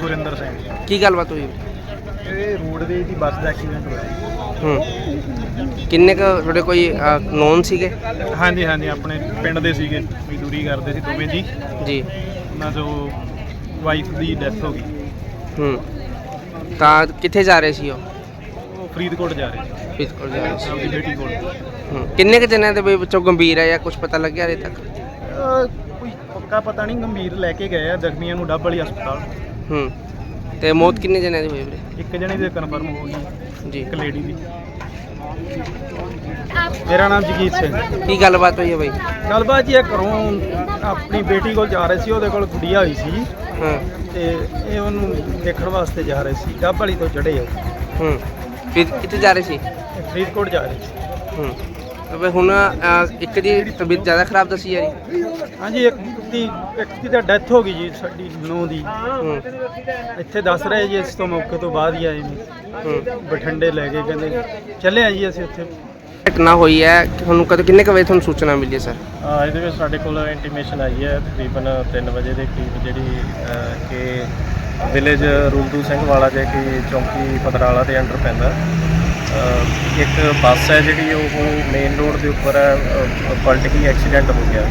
ਗੁਰਿੰਦਰ ਸਿੰਘ। ਕੀ ਗੱਲਬਾਤ ਹੋਈ? ਇਹ ਰੋਡਵੇਜ ਦੀ ਬੱਸ ਦਾ ਐਕਸੀਡੈਂਟ ਹੋਇਆ ਜੀ। ਹੂੰ। ਕਿੰਨੇ ਕੁ ਤੁਹਾਡੇ ਕੋਈ ਨੋਨ ਸੀਗੇ? ਹਾਂਜੀ ਹਾਂਜੀ ਆਪਣੇ ਪਿੰਡ ਦੇ ਸੀਗੇ। ਮਜ਼ਦੂਰੀ ਕਰਦੇ ਸੀ ਦੋਵੇਂ ਜੀ। ਜੀ। ਉਹਨਾਂ ਚੋਂ ਵਾਈਫ ਦੀ ਡੈਥ ਹੋ ਗਈ। ਹੂੰ। ਤਾਂ ਕਿੱਥੇ ਜਾ ਰਹੇ ਸੀ ਉਹ? ਉਹ ਫਰੀਦਕੋਟ ਜਾ ਰਹੇ ਸੀ। ਫਿਜ਼ਕਲ ਜਾ ਰਹੇ ਸੀ। ਆਪਣੀ ਬੇਟੀ ਕੋਲ। ਹੂੰ। ਕਿੰਨੇ ਕੁ ਜਣਿਆਂ ਦੇ ਵੀ ਵਿੱਚੋਂ ਗੰਭੀਰ ਹੈ ਜਾਂ ਕੁਝ ਪਤਾ ਲੱਗਿਆ ਹਲੇ ਤੱਕ? ਅਹ ਕੋਈ ਪੱਕਾ ਪਤਾ ਨਹੀਂ ਗੰਭੀਰ ਲੈ ਕੇ ਗਏ ਆ। ਜ਼ਖਮੀਆਂ ਨੂੰ ਡੱਬ ਵਾਲੀ ਹਸਪਤਾਲ। ਹੂੰ। ਤੇ ਮੌਤ ਕਿੰਨੇ ਜਣਿਆਂ ਦੀ ਹੋਈ ਵੀਰੇ? ਇੱਕ ਜਣੇ ਦੀ ਕਨਫਰਮ ਹੋ ਗਈ। ਜੀ। ਇੱਕ ਲੇਡੀ ਦੀ। ਮੇਰਾ ਨਾਮ ਜਗੀਤ ਸਿੰਘ। ਕੀ ਗੱਲਬਾਤ ਹੋਈ ਹੈ ਬਾਈ? ਗੱਲਬਾਤ ਜੀ ਇਹ ਘਰੋਂ ਆਪਣੀ ਬੇਟੀ ਕੋਲ ਜਾ ਰਹੇ ਸੀ ਉਹਦੇ ਕੋਲ ਗੁੱਡੀਆ ਹੋਈ ਸੀ। ਹਾਂ। ਤੇ ਇਹ ਉਹਨੂੰ ਦੇਖਣ ਵਾਸਤੇ ਜਾ ਰਹੇ ਸੀ। ਵਾਲੀ ਤੋਂ ਚੜੇ ਉਹ। ਹੂੰ। ਫਿਰ ਕਿੱਥੇ ਜਾ ਰਹੇ ਸੀ? ਇਹ ਫਰੀਦਕੋਟ ਜਾ ਰਹੇ ਸੀ। ਹੂੰ। ਤੇ ਵੀ ਹੁਣ ਅਹ, ਇੱਕ ਦੀ ਤਬੀਅਤ ਜ਼ਿਆਦਾ ਖਰਾਬ ਦੱਸੀ ਜਾ ਰਹੀ ਹਾਂਜੀ ਇੱਕ ਦੀ ਇੱਕ ਦੀ ਤਾਂ ਡੈਥ ਹੋ ਗਈ ਜੀ ਸਾਡੀ ਨੂੰਹ ਦੀ। ਹੂੰ। ਇੱਥੇ ਦੱਸ ਰਹੇ ਜੀ ਇਸ ਤੋਂ ਮੌਕੇ ਤੋਂ ਬਾਅਦ ਹੀ ਆਏ ਨੇ। ਹੂੰ। ਬਠਿੰਡੇ ਲੈ ਕੇ ਕਹਿੰਦੇ ਚੱਲੇ ਆ ਜੀ ਅਸੀਂ ਉੱਥੇ। ਘਟਨਾ ਹੋਈ ਹੈ ਕਿ ਤੁਹਾਨੂੰ ਕਦੋਂ ਕਿੰਨੇ ਕੁ ਵਜੇ ਤੁਹਾਨੂੰ ਸੂਚਨਾ ਮਿਲੀ ਹੈ ਸਰ? ਹਾਂ ਇਹਦੇ ਵਿੱਚ ਸਾਡੇ ਕੋਲ ਇੰਟੀਮੇਸ਼ਨ ਆਈ ਹੈ ਤਕਰੀਬਨ 3 ਵਜੇ ਦੇ ਕਰੀਬ ਜਿਹੜੀ ਅਹ, ਕਿ ਵਿਲੇਜ ਰੂਲਦੂ ਸਿੰਘ ਵਾਲਾ ਜੇ ਕਿ ਚੌਂਕੀ ਪਤਰਾਲਾ ਦੇ ਅੰਡਰ ਪੈਂਦਾ। ਅਹ, ਇੱਕ ਬੱਸ ਹੈ ਜਿਹੜੀ ਉਹ ਮੇਨ ਰੋਡ ਦੇ ਉੱਪਰ ਹੈ, ਅਹ, ਪਲਟ ਗਈ ਐਕਸੀਡੈਂਟ ਹੋ ਗਿਆ।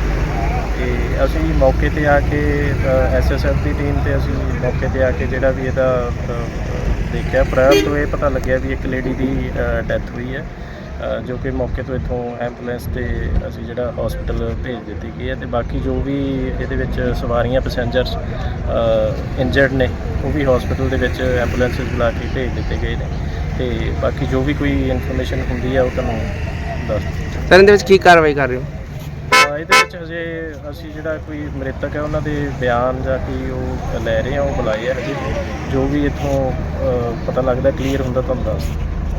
ਤੇ ਅਸੀਂ ਮੌਕੇ ਤੇ ਆ ਕੇ ਐਸਐਸਐਫ ਦੀ ਟੀਮ ਤੇ ਅਸੀਂ ਮੌਕੇ ਤੇ ਆ ਕੇ ਜਿਹੜਾ ਵੀ ਇਹਦਾ ਦੇਖਿਆ। ਪ੍ਰਾਇਰ ਤੋਂ ਇਹ ਪਤਾ ਲੱਗਿਆ ਵੀ ਇੱਕ ਲੇਡੀ ਦੀ ਡੈਥ ਹੋਈ ਹੈ। ਜੋ ਕਿ ਮੌਕੇ ਤੋਂ ਇੱਥੋਂ ਐਂਬੂਲੈਂਸ ਤੇ ਅਸੀਂ ਜਿਹੜਾ ਹਸਪੀਟਲ ਭੇਜ ਦਿੱਤੀ ਗਈ ਹੈ ਤੇ ਬਾਕੀ ਜੋ ਵੀ ਇਹਦੇ ਵਿੱਚ ਸਵਾਰੀਆਂ ਪੈਸੇਂਜਰਸ ਇੰਜਰਡ ਨੇ ਉਹ ਵੀ ਹਸਪੀਟਲ ਦੇ ਵਿੱਚ ਐਂਬੂਲੈਂਸ ਬੁਲਾ ਕੇ ਭੇਜ ਦਿੱਤੇ ਗਏ ਨੇ ਤੇ ਬਾਕੀ ਜੋ ਵੀ ਕੋਈ ਇਨਫੋਰਮੇਸ਼ਨ ਹੁੰਦੀ ਹੈ ਉਹ ਤੁਹਾਨੂੰ ਦੱਸ ਸਰ ਇਹਦੇ ਵਿੱਚ ਕੀ ਕਾਰਵਾਈ ਕਰ ਰਹੇ ਹੋ? ਇਹਦੇ ਵਿੱਚ ਹਜੇ ਅਸੀਂ ਜਿਹੜਾ ਕੋਈ ਮ੍ਰਿਤਕ ਹੈ ਉਹਨਾਂ ਦੇ ਬਿਆਨ ਜਾਂ ਕੀ ਉਹ ਲੈ ਰਹੇ ਆ ਉਹ ਬੁਲਾਏ ਆ ਜੋ ਵੀ ਇੱਥੋਂ ਪਤਾ ਲੱਗਦਾ ਕਲੀਅਰ ਹੁੰਦਾ ਤੁਹਾਨੂੰ ਦੱਸ।